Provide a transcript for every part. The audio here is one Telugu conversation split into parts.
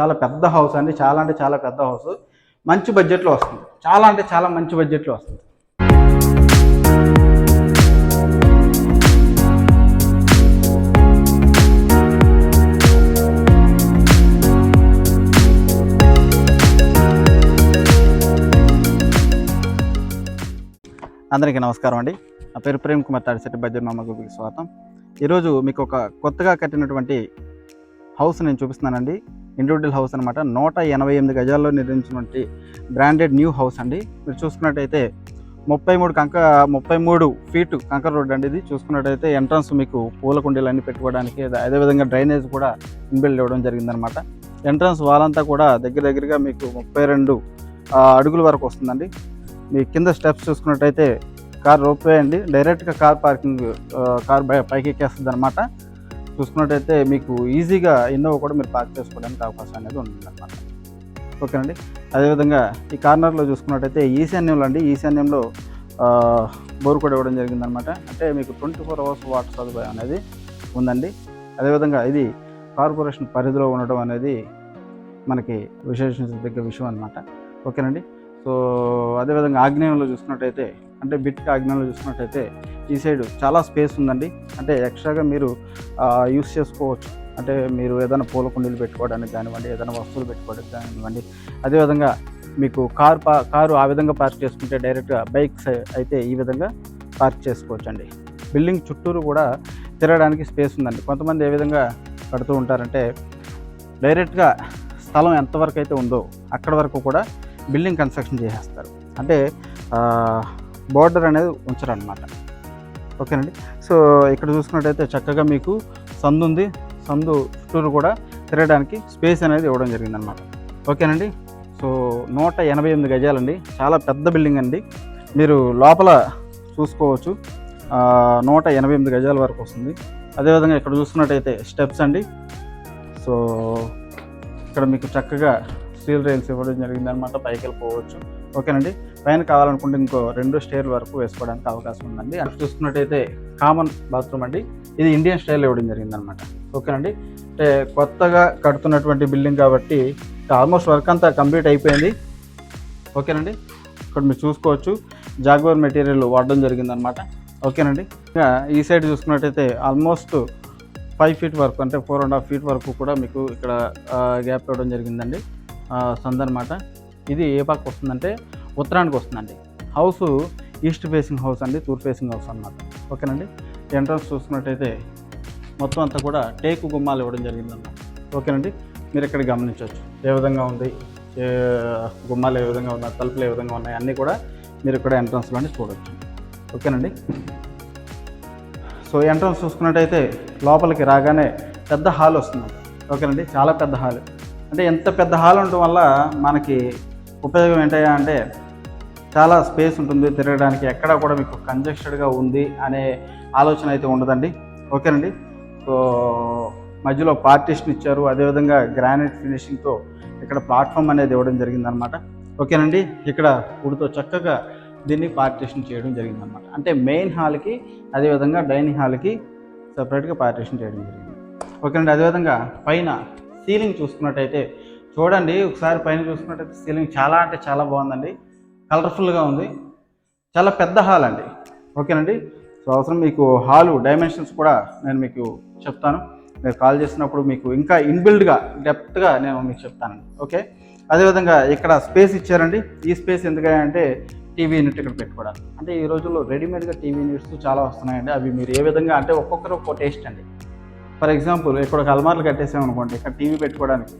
చాలా పెద్ద హౌస్ అండి. చాలా అంటే చాలా పెద్ద హౌస్. మంచి బడ్జెట్లో వస్తుంది. చాలా అంటే చాలా మంచి బడ్జెట్లో వస్తుంది. అందరికీ నమస్కారం అండి. నా పేరు ప్రేమ్ కుమార్ తాడిశెట్టి బడ్జెట్ మామ గ్రూప్కి స్వాగతం. ఈరోజు మీకు ఒక కొత్తగా కట్టినటువంటి హౌస్ నేను చూపిస్తున్నానండి. ఇండివిజువల్ హౌస్ అనమాట నూట ఎనభై ఎనిమిది గజాల్లో నిర్మించినటువంటి బ్రాండెడ్ న్యూ హౌస్ అండి. మీరు చూసుకున్నట్టయితే ముప్పై మూడు కంక ముప్పై మూడు ఫీటు కంకర్ రోడ్ అండి ఇది. చూసుకున్నట్టయితే ఎంట్రన్స్ మీకు పూల కుండీలన్నీ పెట్టుకోవడానికి అదే- అదేవిధంగా డ్రైనేజ్ కూడా ఇన్బిల్డ్ ఇవ్వడం జరిగిందనమాట ఎంట్రన్స్ వాల్ అంతా కూడా దగ్గర దగ్గరగా మీకు ముప్పై రెండు అడుగుల వరకు వస్తుందండి. మీ కింద స్టెప్స్ చూసుకున్నట్టయితే కార్ రోప్వే అండి. డైరెక్ట్గా కార్ పార్కింగ్ కార్ బై పైకి ఎక్కేస్తుంది అనమాట చూసుకున్నట్టయితే మీకు ఈజీగా ఇన్నోవా కూడా మీరు పార్క్ చేసుకోవడానికి అవకాశం అనేది ఉంటుందన్నమాట. ఓకేనండి? అదేవిధంగా ఈ కార్నర్లో చూసుకున్నట్టయితే ఈశాన్యంలో అండి ఈశాన్యంలో బోర్ కూడా ఇవ్వడం జరిగిందనమాట అంటే మీకు ట్వంటీ ఫోర్ అవర్స్ వాటర్ సదుపాయం అనేది ఉందండి. అదేవిధంగా ఇది కార్పొరేషన్ పరిధిలో ఉండడం అనేది మనకి విశేషించదగ్గ విషయం అనమాట ఓకేనండి? సో అదేవిధంగా ఆగ్నేయంలో చూసుకున్నట్టయితే అంటే బిట్ ఆగ్నేయంలో చూసుకున్నట్టయితే ఈ సైడ్ చాలా స్పేస్ ఉందండి. అంటే ఎక్స్ట్రాగా మీరు యూస్ చేసుకోవచ్చు. అంటే మీరు ఏదైనా పూల కుండీలు పెట్టుకోవడానికి కానివ్వండి ఏదైనా వస్తువులు పెట్టుకోవడానికి కానివ్వండి. అదేవిధంగా మీకు కార్ పా కారు ఆ విధంగా పార్క్ చేసుకుంటే డైరెక్ట్గా బైక్స్ అయితే ఈ విధంగా పార్క్ చేసుకోవచ్చు అండి బిల్డింగ్ చుట్టూరు కూడా తిరగడానికి స్పేస్ ఉందండి. కొంతమంది ఏ విధంగా కడుతూ ఉంటారంటే డైరెక్ట్గా స్థలం ఎంతవరకు అయితే ఉందో అక్కడ వరకు కూడా బిల్డింగ్ కన్స్ట్రక్షన్ చేసేస్తారు. అంటే బోర్డర్ అనేది ఉంచరు అనమాట ఓకేనండి? సో ఇక్కడ చూసుకున్నట్టయితే చక్కగా మీకు సందు ఉంది. సందు చుట్టూరు కూడా తిరగడానికి స్పేస్ అనేది ఇవ్వడం జరిగిందనమాట ఓకేనండి? సో నూట ఎనభై ఎనిమిది గజాలండి. చాలా పెద్ద బిల్డింగ్ అండి. మీరు లోపల చూసుకోవచ్చు. నూట ఎనభై ఎనిమిది గజాల వరకు వస్తుంది. అదేవిధంగా ఇక్కడ చూసుకున్నట్టయితే స్టెప్స్ అండి. సో ఇక్కడ మీకు చక్కగా స్టీల్ రైల్స్ ఇవ్వడం జరిగిందనమాట పైకి వెళ్ళిపోవచ్చు. ఓకేనండి? పైన కావాలనుకుంటే ఇంకో రెండు స్టేర్ వరకు వేసుకోవడానికి అవకాశం ఉందండి. అక్కడ చూసుకున్నట్టయితే కామన్ బాత్రూమ్ అండి. ఇది ఇండియన్ స్టైల్ ఇవ్వడం జరిగిందనమాట ఓకేనండి? అంటే కొత్తగా కడుతున్నటువంటి బిల్డింగ్ కాబట్టి ఆల్మోస్ట్ వర్క్ అంతా కంప్లీట్ అయిపోయింది. ఓకేనండి? ఇక్కడ మీరు చూసుకోవచ్చు. జాగ్వర్ మెటీరియల్ వాడడం జరిగిందనమాట ఓకేనండి? ఇంకా ఈ సైడ్ చూసుకున్నట్టయితే ఆల్మోస్ట్ ఫైవ్ ఫీట్ వరకు అంటే ఫోర్ అండ్ హాఫ్ ఫీట్ వరకు కూడా మీకు ఇక్కడ గ్యాప్ ఇవ్వడం జరిగిందండి. సంద్ అనమాట ఇది ఏ పక్క వస్తుందంటే ఉత్తరానికి వస్తుందండి. హౌస్ ఈస్ట్ ఫేసింగ్ హౌస్ అండి తూర్పు ఫేసింగ్ హౌస్ అన్నమాట. ఓకేనండి? ఎంట్రన్స్ చూసుకున్నట్టయితే మొత్తం అంతా కూడా టేకు గుమ్మాలు ఇవ్వడం జరిగిందన్నమాట. ఓకేనండి? మీరు ఇక్కడ గమనించవచ్చు. ఏ విధంగా ఉంది? ఏ గుమ్మాలు ఏ విధంగా ఉన్నాయి? తలుపులు ఏ విధంగా ఉన్నాయి? అన్నీ కూడా మీరు ఇక్కడ ఎంట్రన్స్లోనే చూడవచ్చు ఓకేనండి? సో ఎంట్రన్స్ చూసుకున్నట్టయితే లోపలికి రాగానే పెద్ద హాల్ వస్తుంది ఓకేనండి? చాలా పెద్ద హాల్. అంటే ఎంత పెద్ద హాల్ ఉండటం వల్ల మనకి ఉపయోగం ఏంటయ్యా అంటే చాలా స్పేస్ ఉంటుంది తిరగడానికి. ఎక్కడ కూడా మీకు కంజెస్టెడ్గా ఉంది అనే ఆలోచన అయితే ఉండదండి. ఓకేనండి? సో మధ్యలో పార్టీషన్ ఇచ్చారు. అదేవిధంగా గ్రానైట్ ఫినిషింగ్తో ఇక్కడ ప్లాట్ఫామ్ అనేది ఇవ్వడం జరిగిందనమాట ఓకేనండి? ఇక్కడ ఉడితో చక్కగా దీన్ని పార్టీషన్ చేయడం జరిగిందనమాట అంటే మెయిన్ హాల్కి అదేవిధంగా డైనింగ్ హాల్కి సపరేట్గా పార్టీషన్ చేయడం జరిగింది. ఓకేనండి? అదేవిధంగా పైన సీలింగ్ చూసుకున్నట్టయితే చూడండి ఒకసారి పైన చూసుకున్నట్టయితే సీలింగ్ చాలా అంటే చాలా బాగుందండి. కలర్ఫుల్గా ఉంది. చాలా పెద్ద హాల్ అండి. ఓకేనండి? సో అవసరం మీకు హాలు డైమెన్షన్స్ కూడా నేను మీకు చెప్తాను. మీరు కాల్ చేసినప్పుడు మీకు ఇంకా ఇన్బిల్డ్గా డెప్త్గా నేను మీకు చెప్తానండి ఓకే? అదేవిధంగా ఇక్కడ స్పేస్ ఇచ్చారండి. ఈ స్పేస్ ఎందుకంటే టీవీ యూనిట్ ఇక్కడ పెట్టుకోవడానికి. అంటే ఈ రోజుల్లో రెడీమేడ్గా టీవీ యూనిట్స్ చాలా వస్తున్నాయండి. అవి మీరు ఏ విధంగా అంటే ఒక్కొక్కరు ఒక్కో టేస్ట్ అండి. ఫర్ ఎగ్జాంపుల్ ఇక్కడ ఒక అల్మార్లు కట్టేసామనుకోండి ఇక్కడ టీవీ పెట్టుకోవడానికి.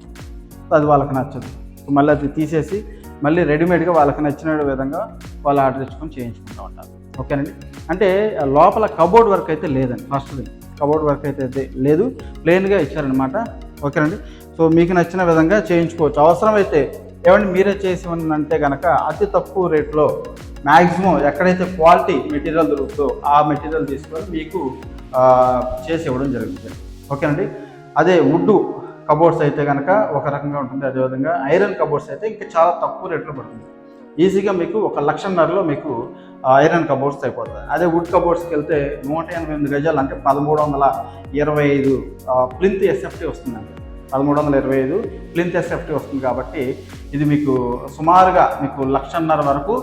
అది వాళ్ళకి నచ్చదు. మళ్ళీ అది తీసేసి మళ్ళీ రెడీమేడ్గా వాళ్ళకి నచ్చిన విధంగా వాళ్ళు ఆర్డర్ తెచ్చుకొని చేయించుకుంటూ ఉంటారు. ఓకేనండి? అంటే లోపల కబోర్డ్ వర్క్ అయితే లేదండి ఫస్ట్ కబోర్డ్ వర్క్ అయితే లేదు. ప్లెయిన్గా ఇచ్చారనమాట ఓకేనండి? సో మీకు నచ్చిన విధంగా చేయించుకోవచ్చు. అవసరమైతే ఏమంటే మీరే చేసి అంటే కనుక అతి తక్కువ రేట్లో మ్యాక్సిమం ఎక్కడైతే క్వాలిటీ మెటీరియల్ దొరుకుతుందో ఆ మెటీరియల్ తీసుకొని మీకు చేసి ఇవ్వడం జరుగుతుంది. ఓకేనండి? అదే వుడ్ కబోర్డ్స్ అయితే కనుక ఒక రకంగా ఉంటుంది. అదేవిధంగా ఐరన్ కబోర్డ్స్ అయితే ఇంకా చాలా తక్కువ రేట్లో పడుతుంది. ఈజీగా మీకు ఒక లక్షన్నరలో మీకు ఐరన్ కబోర్డ్స్ అయిపోతుంది అదే వుడ్ కబోర్డ్స్కి వెళ్తే నూట ఎనభై ఎనిమిది గజాలు అంటే పదమూడు వందల ఇరవై ఐదు ప్లింత్ ఎస్ఎఫ్టీ వస్తుందండి. పదమూడు వందల ఇరవై ఐదు ప్లింత్ ఎస్ఎఫ్టీ వస్తుంది కాబట్టి ఇది మీకు సుమారుగా మీకు లక్షన్నర వరకు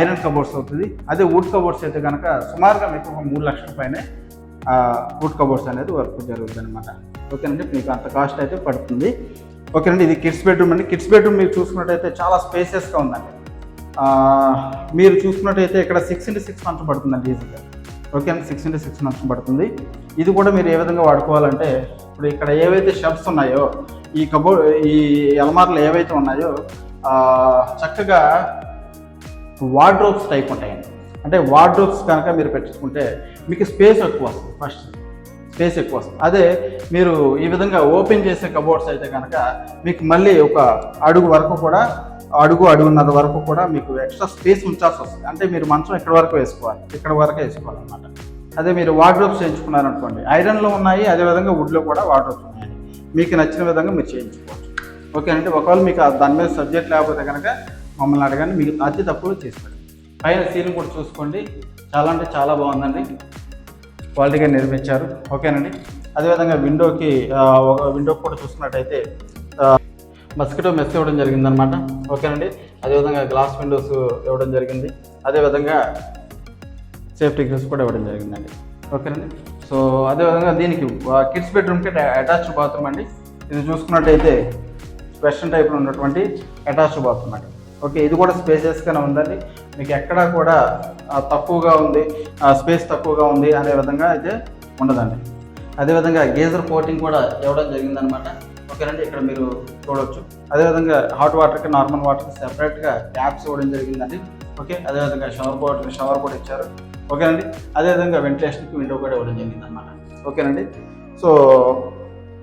ఐరన్ కబోర్డ్స్ అవుతుంది. అదే వుడ్ కబోర్డ్స్ అయితే కనుక సుమారుగా మీకు ఒక మూడు లక్షల పైనే వుడ్ కబోర్డ్స్ అనేది వర్క్ జరుగుతుంది అనమాట ఓకేనండి మీకు అంత కాస్ట్ అయితే పడుతుంది. ఓకేనండి ఇది కిడ్స్ బెడ్రూమ్ అండి. కిడ్స్ బెడ్రూమ్ మీరు చూసుకున్నట్టయితే చాలా స్పేసెస్గా ఉందండి. మీరు చూసుకున్నట్టయితే ఇక్కడ సిక్స్ ఇంటూ సిక్స్ మంత్స్ పడుతుందండి ఈజీగా ఓకే అండి సిక్స్ ఇంటూ సిక్స్ మంత్స్ పడుతుంది. ఇది కూడా మీరు ఏ విధంగా వాడుకోవాలంటే ఇప్పుడు ఇక్కడ ఏవైతే షెల్ఫ్స్ ఉన్నాయో ఈ కబో ఈ అలమార్లు ఏవైతే ఉన్నాయో చక్కగా వార్డ్రోబ్స్ టైప్ ఉంటాయి అంటే వార్డ్రోబ్స్ కనుక మీరు పెట్టుకుంటే మీకు స్పేస్ ఎక్కువ వస్తుంది ఫస్ట్ స్పేస్ ఎక్కువ వస్తుంది. అదే మీరు ఈ విధంగా ఓపెన్ చేసే కబోర్డ్స్ అయితే కనుక మీకు మళ్ళీ ఒక అడుగు వరకు కూడా అడుగు అడుగున్నర వరకు కూడా మీకు ఎక్స్ట్రా స్పేస్ ఉంచాల్సి వస్తుంది. అంటే మీరు మంచం ఇక్కడ వరకు వేసుకోవాలి ఇక్కడ వరకు వేసుకోవాలన్నమాట. అదే మీరు వార్డ్రోబ్స్ చేయించుకున్నారనుకోండి ఐరన్లో ఉన్నాయి అదేవిధంగా వుడ్లో కూడా వార్డ్రోబ్స్ ఉన్నాయి. మీకు నచ్చిన విధంగా మీరు చేయించుకోవచ్చు. ఓకే అంటే ఒకవేళ మీకు ఆ దాని మీద సబ్జెక్ట్ లేకపోతే కనుక మమ్మల్ని అడగండి మీకు అతి తక్కువ చేస్తాడు పైన సీలింగ్ కూడా చూసుకోండి. చాలా అంటే చాలా బాగుందండి. క్వాలిటీగా నిర్మించారు. ఓకేనండి. అదేవిధంగా విండోకి ఒక విండోకి కూడా చూసుకున్నట్టయితే మస్కిటో మెస్ ఇవ్వడం జరిగిందనమాట ఓకేనండి. అదేవిధంగా గ్లాస్ విండోస్ ఇవ్వడం జరిగింది. అదేవిధంగా సేఫ్టీ గ్రిల్స్ కూడా ఇవ్వడం జరిగిందండి. ఓకేనండి. సో అదేవిధంగా దీనికి కిడ్స్ బెడ్రూమ్కి అటాచ్డ్ బాత్రూమ్ అండి. ఇది చూసుకున్నట్టయితే వెస్ట్రన్ టైప్లో ఉన్నటువంటి అటాచ్డ్ బాత్రూమ్ అండి. ఓకే ఇది కూడా స్పేసెస్గానే ఉందండి. మీకు ఎక్కడా కూడా తక్కువగా ఉంది స్పేస్ తక్కువగా ఉంది అనే విధంగా అయితే ఉండదండి. అదేవిధంగా గేజర్ కోటింగ్ కూడా ఇవ్వడం జరిగిందనమాట ఓకేనండి ఇక్కడ మీరు చూడవచ్చు అదేవిధంగా హాట్ వాటర్కి నార్మల్ వాటర్కి సెపరేట్గా ట్యాప్స్ ఇవ్వడం జరిగిందండి. ఓకే అదేవిధంగా షవర్ బోర్డ్ షవర్ కూడా ఇచ్చారు. ఓకేనండి అదేవిధంగా వెంటిలేషన్కి విండో కూడా ఇవ్వడం జరిగింది అనమాట ఓకేనండి సో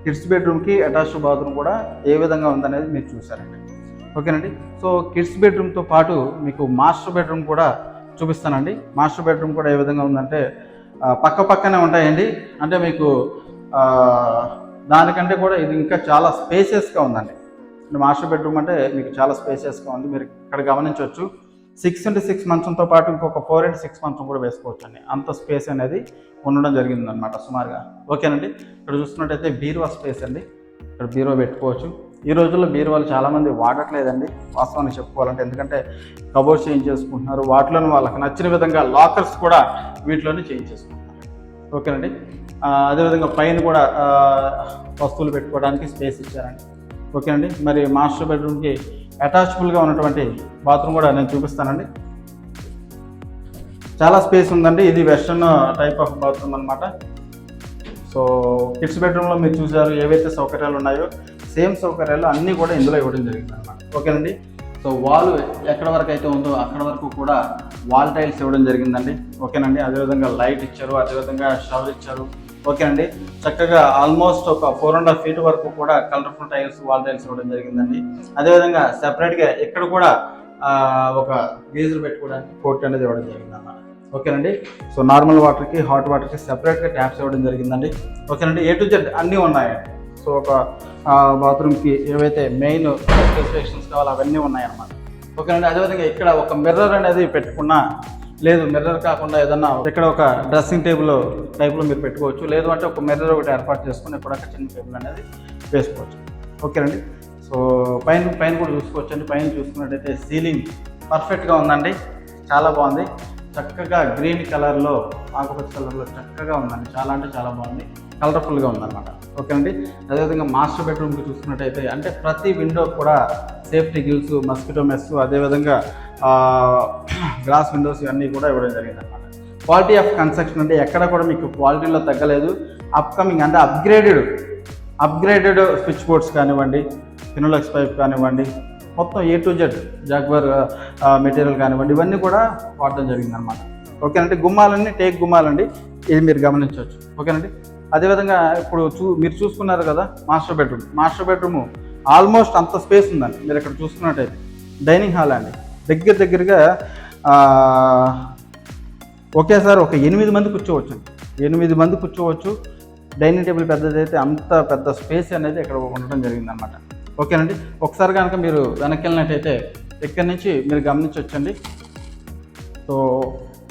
కిడ్స్ బెడ్రూమ్కి అటాచ్డ్ బాత్రూమ్ కూడా ఏ విధంగా ఉందనేది మీరు చూసారండి ఓకేనండి? సో కిడ్స్ బెడ్రూమ్తో పాటు మీకు మాస్టర్ బెడ్రూమ్ కూడా చూపిస్తానండి. మాస్టర్ బెడ్రూమ్ కూడా ఏ విధంగా ఉందంటే పక్క పక్కనే ఉంటాయండి. అంటే మీకు దానికంటే కూడా ఇది ఇంకా చాలా స్పేసియస్గా ఉందండి. మాస్టర్ బెడ్రూమ్ అంటే మీకు చాలా స్పేసియస్గా ఉంది. మీరు ఇక్కడ గమనించవచ్చు. సిక్స్ ఇంటూ సిక్స్ మంచంతో పాటు ఇంకొక ఫోర్ ఇంటూ సిక్స్ మంచం కూడా వేసుకోవచ్చు అండి అంత స్పేస్ అనేది ఉండడం జరిగింది అనమాట సుమారుగా. ఓకేనండి? ఇక్కడ చూస్తున్నట్టయితే బీరువా స్పేస్ అండి. ఇక్కడ బీరువా పెట్టుకోవచ్చు. ఈ రోజుల్లో బీరువాలు చాలామంది వాడట్లేదండి. వాస్తవాన్ని చెప్పుకోవాలంటే ఎందుకంటే కబోర్డ్స్ చేంజ్ చేసుకుంటున్నారు. వాటిలోని వాళ్ళకి నచ్చిన విధంగా లాకర్స్ కూడా వీటిలోనే చేంజ్ చేసుకుంటున్నారు. ఓకేనండి? అదేవిధంగా పైన కూడా వస్తువులు పెట్టుకోవడానికి స్పేస్ ఇచ్చారండి. ఓకేనండి? మరి మాస్టర్ బెడ్రూమ్కి అటాచబుల్గా ఉన్నటువంటి బాత్రూమ్ కూడా నేను చూపిస్తానండి. చాలా స్పేస్ ఉందండి. ఇది వెస్ట్రన్ టైప్ ఆఫ్ బాత్రూమ్ అనమాట సో కిడ్స్ బెడ్రూమ్లో మీరు చూసారు ఏవైతే సౌకర్యాలు ఉన్నాయో సేమ్ సౌకర్యాలు అన్నీ కూడా ఇందులో ఇవ్వడం జరిగింది అనమాట ఓకేనండి? సో వాల్ ఎక్కడ వరకు అయితే ఉందో అక్కడ వరకు కూడా వాల్ టైల్స్ ఇవ్వడం జరిగిందండి. ఓకేనండి? అదేవిధంగా లైట్ ఇచ్చారు అదేవిధంగా షవర్ ఇచ్చారు. ఓకేనండి? చక్కగా ఆల్మోస్ట్ ఒక ఫోర్ అండ్ హాఫ్ ఫీట్ వరకు కూడా కలర్ఫుల్ టైల్స్ వాల్ టైల్స్ ఇవ్వడం జరిగిందండి. అదేవిధంగా సెపరేట్గా ఇక్కడ కూడా ఒక గీజర్ పెట్టుకోవడానికి పోర్ట్ అనేది ఇవ్వడం జరిగిందన్నమాట. ఓకేనండి? సో నార్మల్ వాటర్కి హాట్ వాటర్కి సెపరేట్గా ట్యాప్స్ ఇవ్వడం జరిగిందండి. ఓకేనండి ఏ టు జెడ్ అన్నీ ఉన్నాయండి సో ఒక బాత్రూమ్కి ఏవైతే మెయిన్ స్పెసిఫికేషన్స్ కావాలో అవన్నీ ఉన్నాయన్నమాట. ఓకేనండి అదేవిధంగా ఇక్కడ ఒక మిర్రర్ అనేది పెట్టుకున్నా లేదు మిర్రర్ కాకుండా ఏదన్నా ఇక్కడ ఒక డ్రెస్సింగ్ టేబుల్ టైప్లో మీరు పెట్టుకోవచ్చు. లేదు అంటే ఒక మిర్రర్ ఒకటి ఏర్పాటు చేసుకుని ఇక్కడ ఒక చిన్న టేబుల్ అనేది వేసుకోవచ్చు. ఓకేనండి సో పైన పైన కూడా చూసుకోవచ్చండి. పైన చూసుకున్నట్టయితే సీలింగ్ పర్ఫెక్ట్గా ఉందండి. చాలా బాగుంది. చక్కగా గ్రీన్ కలర్లో ఆకుపచ్చ కలర్లో చక్కగా ఉందండి. చాలా అంటే చాలా బాగుంది. కలర్ఫుల్గా ఉందన్నమాట. ఓకే అండి? అదేవిధంగా మాస్టర్ బెడ్రూమ్కి చూసుకున్నట్టయితే అంటే ప్రతి విండో కూడా సేఫ్టీ గిల్స్ మస్కిటో మెస్ అదేవిధంగా గ్లాస్ విండోస్ ఇవన్నీ కూడా ఇవ్వడం జరిగింది అనమాట క్వాలిటీ ఆఫ్ కన్స్ట్రక్షన్ అంటే ఎక్కడ కూడా మీకు క్వాలిటీలో తగ్గలేదు. అప్కమింగ్ అంటే అప్గ్రేడెడ్ అప్గ్రేడెడ్ స్విచ్ బోర్డ్స్ కానివ్వండి ఫినోలెక్స్ పైప్ కానివ్వండి మొత్తం A to Z Jaguar material కానివ్వండి ఇవన్నీ కూడా వాడడం జరిగిందనమాట ఓకేనండి? గుమ్మాలన్నీ టేక్ గుమ్మాలండి. ఇది మీరు గమనించవచ్చు. ఓకేనండి? అదేవిధంగా ఇప్పుడు చూ మీరు చూసుకున్నారు కదా master bedroom. Master bedroom almost అంత స్పేస్ ఉందండి. మీరు ఇక్కడ చూసుకున్నట్టయితే. డైనింగ్ హాల్ అండి. దగ్గర దగ్గరగా ఒకేసారి ఒక ఎనిమిది మంది కూర్చోవచ్చు. ఎనిమిది మంది కూర్చోవచ్చు. డైనింగ్ టేబుల్ పెద్దది అయితే అంత పెద్ద స్పేస్ అనేది ఇక్కడ ఉండడం జరిగిందనమాట ఓకేనండి? ఒకసారి కనుక మీరు వెనక్కి వెళ్ళినట్టయితే ఇక్కడి నుంచి మీరు గమనించవచ్చండి సో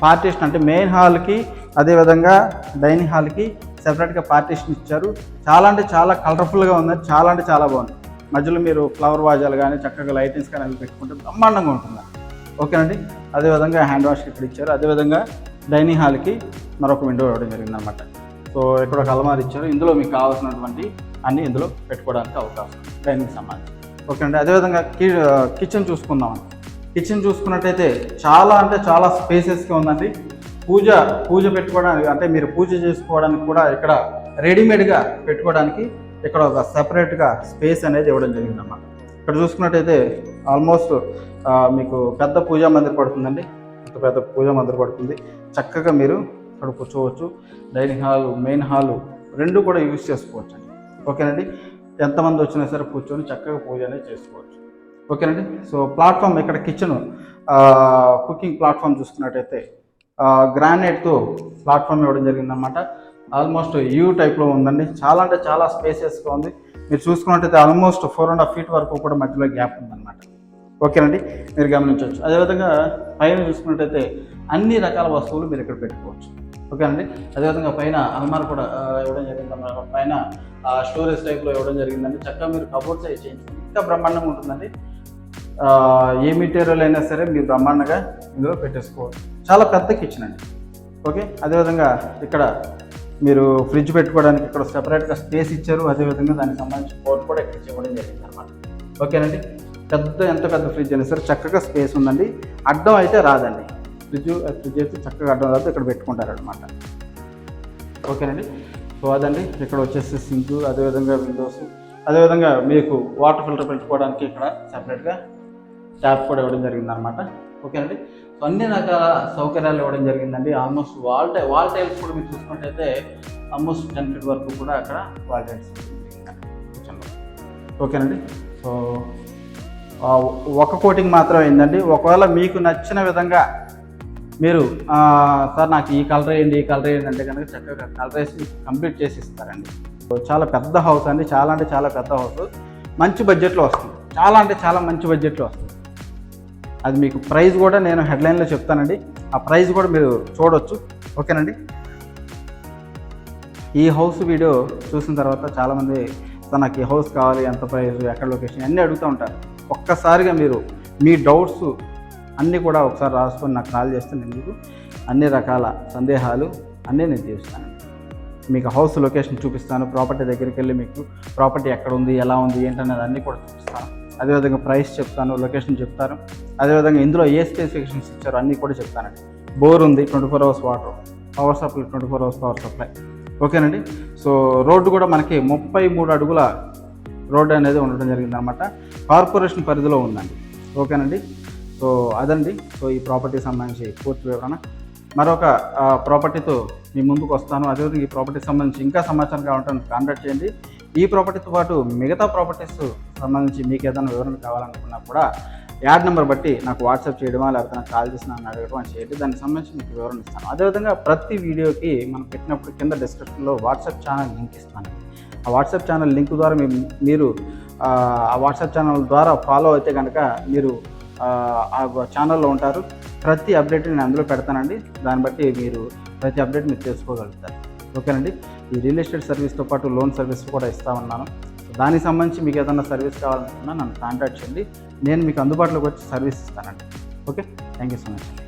పార్టీషన్ అంటే మెయిన్ హాల్కి అదేవిధంగా డైనింగ్ హాల్కి సెపరేట్గా పార్టీషన్ ఇచ్చారు. చాలా అంటే చాలా కలర్ఫుల్గా ఉంది చాలా అంటే చాలా బాగుంది. మధ్యలో మీరు ఫ్లవర్ వాజాలు కానీ చక్కగా లైటింగ్స్ కానీ అవి పెట్టుకుంటే బ్రహ్మాండంగా ఉంటుంది. ఓకేనండి? అదేవిధంగా హ్యాండ్ వాష్ ఇక్కడ ఇచ్చారు. అదేవిధంగా డైనింగ్ హాల్కి మరొక విండో ఇవ్వడం జరిగిందనమాట సో ఇక్కడ ఒక అలమారి ఇచ్చారు. ఇందులో మీకు కావాల్సినటువంటి అన్ని ఇందులో పెట్టుకోవడానికి అవకాశం డైనింగ్ సంబంధించి. ఓకే అండి. అదేవిధంగా కి కిచెన్ చూసుకుందాం కిచెన్ చూసుకున్నట్టయితే చాలా అంటే చాలా స్పేసెస్గా ఉందండి. పూజ పూజ పెట్టుకోవడానికి అంటే మీరు పూజ చేసుకోవడానికి కూడా ఇక్కడ రెడీమేడ్గా పెట్టుకోవడానికి ఇక్కడ ఒక సపరేట్గా స్పేస్ అనేది ఇవ్వడం జరిగిందన్నమాట. ఇక్కడ చూసుకున్నట్టయితే ఆల్మోస్ట్ మీకు పెద్ద పూజా మందిర్ పడుతుందండి. ఇంత పెద్ద పూజా మందిర్ పడుతుంది. చక్కగా మీరు ఇక్కడ కూర్చోవచ్చు. డైనింగ్ హాల్ మెయిన్ హాల్ రెండు కూడా యూజ్ చేసుకోవచ్చు అండి ఓకేనండి? ఎంతమంది వచ్చినా సరే కూర్చొని చక్కగా పూజ అనేది చేసుకోవచ్చు. ఓకేనండి? సో ప్లాట్ఫామ్ ఇక్కడ కిచెన్ కుకింగ్ ప్లాట్ఫామ్ చూసుకున్నట్టయితే గ్రానైట్తో ప్లాట్ఫామ్ ఇవ్వడం జరిగిందన్నమాట. ఆల్మోస్ట్ యూ టైప్లో ఉందండి. చాలా అంటే చాలా స్పేసెస్గా ఉంది. మీరు చూసుకున్నట్టయితే almost four and half feet వరకు కూడా మధ్యలో గ్యాప్ ఉందన్నమాట. ఓకేనండి? మీరు గమనించవచ్చు. అదేవిధంగా పైన చూసుకున్నట్టయితే అన్ని రకాల వస్తువులు మీరు ఇక్కడ పెట్టుకోవచ్చు. ఓకేనండి అదేవిధంగా పైన అల్మార్ కూడా ఇవ్వడం జరిగింది పైన స్టోరేజ్ టైప్లో ఇవ్వడం జరిగిందండి. చక్కగా మీరు కబోర్డ్ సైజ్ చేయించుకుంటే ఇంకా బ్రహ్మాండంగా ఉంటుందండి. ఏ మెటీరియల్ అయినా సరే మీరు బ్రహ్మాండంగా ఇందులో పెట్టేసుకోవచ్చు. చాలా పెద్ద కిచెన్ అండి. ఓకే? అదేవిధంగా ఇక్కడ మీరు ఫ్రిడ్జ్ పెట్టుకోవడానికి ఇక్కడ సెపరేట్గా స్పేస్ ఇచ్చారు. అదేవిధంగా దానికి సంబంధించిన పోర్ట్ కూడా ఇక్కడ ఇవ్వడం జరిగింది అనమాట ఓకేనండి? పెద్ద ఎంత పెద్ద ఫ్రిడ్జ్ అయినా సరే చక్కగా స్పేస్ ఉందండి. అడ్డం అయితే రాదండి. ఫ్రిడ్జ్ ఫ్రిడ్జ్ అయితే చక్కగా అడ్డం తర్వాత ఇక్కడ పెట్టుకుంటారనమాట ఓకేనండి? సో అదండి. ఇక్కడ వచ్చేసి సింక్ అదేవిధంగా విండోస్ అదేవిధంగా మీకు వాటర్ ఫిల్టర్ పెట్టుకోవడానికి ఇక్కడ సపరేట్గా ట్యాప్ కూడా ఇవ్వడం జరిగింది అనమాట ఓకేనండి? సో అన్ని రకాల సౌకర్యాలు ఇవ్వడం జరిగిందండి. Almost wall tie wall tiles కూడా మీరు చూసుకున్నట్టయితే ఆల్మోస్ట్ టెన్ ఫీట్ వరకు కూడా అక్కడ వాల్ టైల్స్ కిచెన్లో ఓకేనండి? సో ఒక కోటింగ్ మాత్రం అయిందండి. ఒకవేళ మీకు నచ్చిన విధంగా మీరు సార్ నాకు ఈ కలర్ వేయండి ఈ కలర్ వేయండి అంటే కనుక చక్కగా కలర్ వేసి కంప్లీట్ చేసి ఇస్తారండి చాలా పెద్ద హౌస్ అండి చాలా అంటే చాలా పెద్ద హౌస్. మంచి బడ్జెట్లో వస్తుంది. చాలా అంటే చాలా మంచి బడ్జెట్లో వస్తుంది. అది మీకు ప్రైస్ కూడా నేను హెడ్లైన్లో చెప్తానండి. ఆ ప్రైస్ కూడా మీరు చూడొచ్చు. ఓకేనండి? ఈ హౌస్ వీడియో చూసిన తర్వాత చాలామంది తనకి నాకు ఈ హౌస్ కావాలి ఎంత ప్రైస్ ఎక్కడ లొకేషన్ అన్నీ అడుగుతూ ఉంటారు. ఒక్కసారిగా మీరు మీ డౌట్స్ అన్నీ కూడా ఒకసారి రాసుకొని నాకు కాల్ చేస్తే నేను మీకు అన్ని రకాల సందేహాలు అన్నీ నేను తీరుస్తాను. మీకు హౌస్ లొకేషన్ చూపిస్తాను ప్రాపర్టీ దగ్గరికి వెళ్ళి మీకు ప్రాపర్టీ ఎక్కడ ఉంది ఎలా ఉంది ఏంటనేది అన్నీ కూడా చూపిస్తాను. అదేవిధంగా ప్రైస్ చెప్తాను లొకేషన్ చెప్తాను. అదేవిధంగా ఇందులో ఏ స్పెసిఫికేషన్స్ ఇచ్చారో అన్నీ కూడా చెప్తానండి. బోర్ ఉంది twenty four hours water power supply twenty four hours power supply. ఓకేనండి? సో రోడ్డు కూడా మనకి ముప్పై మూడు అడుగుల రోడ్డు అనేది ఉండడం జరిగింది అనమాట కార్పొరేషన్ పరిధిలో ఉందండి. ఓకేనండి? సో అదండి. సో ఈ ప్రాపర్టీ సంబంధించి పూర్తి వివరణ. మరొక ప్రాపర్టీతో మీ ముందుకు వస్తాను. అదేవిధంగా ఈ ప్రాపర్టీకి సంబంధించి ఇంకా సమాచారం కావాలంటే కాంటాక్ట్ చేయండి. ఈ ప్రాపర్టీతో పాటు మిగతా ప్రాపర్టీస్ సంబంధించి మీకు ఏదైనా వివరణ కావాలనుకున్నా కూడా యాడ్ నెంబర్ బట్టి నాకు వాట్సాప్ చేయడమా లేకపోతే నాకు కాల్ చేసి నన్ను అడగడం అని చేయండి. దానికి సంబంధించి మీకు వివరణ ఇస్తాను. అదేవిధంగా ప్రతి వీడియోకి మనం పెట్టినప్పుడు కింద డిస్క్రిప్షన్లో వాట్సాప్ ఛానల్ లింక్ ఇస్తాను. ఆ వాట్సాప్ ఛానల్ లింక్ ద్వారా మీరు ఆ వాట్సాప్ ఛానల్ ద్వారా ఫాలో అయితే కనుక మీరు ఆ ఛానల్లో ఉంటారు. ప్రతి అప్డేట్ నేను అందులో పెడతానండి. దాన్ని బట్టి మీరు ప్రతి అప్డేట్ మీరు తెలుసుకోగలుగుతారు. ఓకేనండి? ఈ రియల్ ఎస్టేట్ సర్వీస్తో పాటు లోన్ సర్వీస్ కూడా ఇస్తా ఉన్నాను. దానికి సంబంధించి మీకు ఏదైనా సర్వీస్ కావాలనుకున్నా నన్ను కాంటాక్ట్ చేయండి. నేను మీకు అందుబాటులోకి వచ్చి సర్వీస్ ఇస్తానండి. Okay? Thank you so much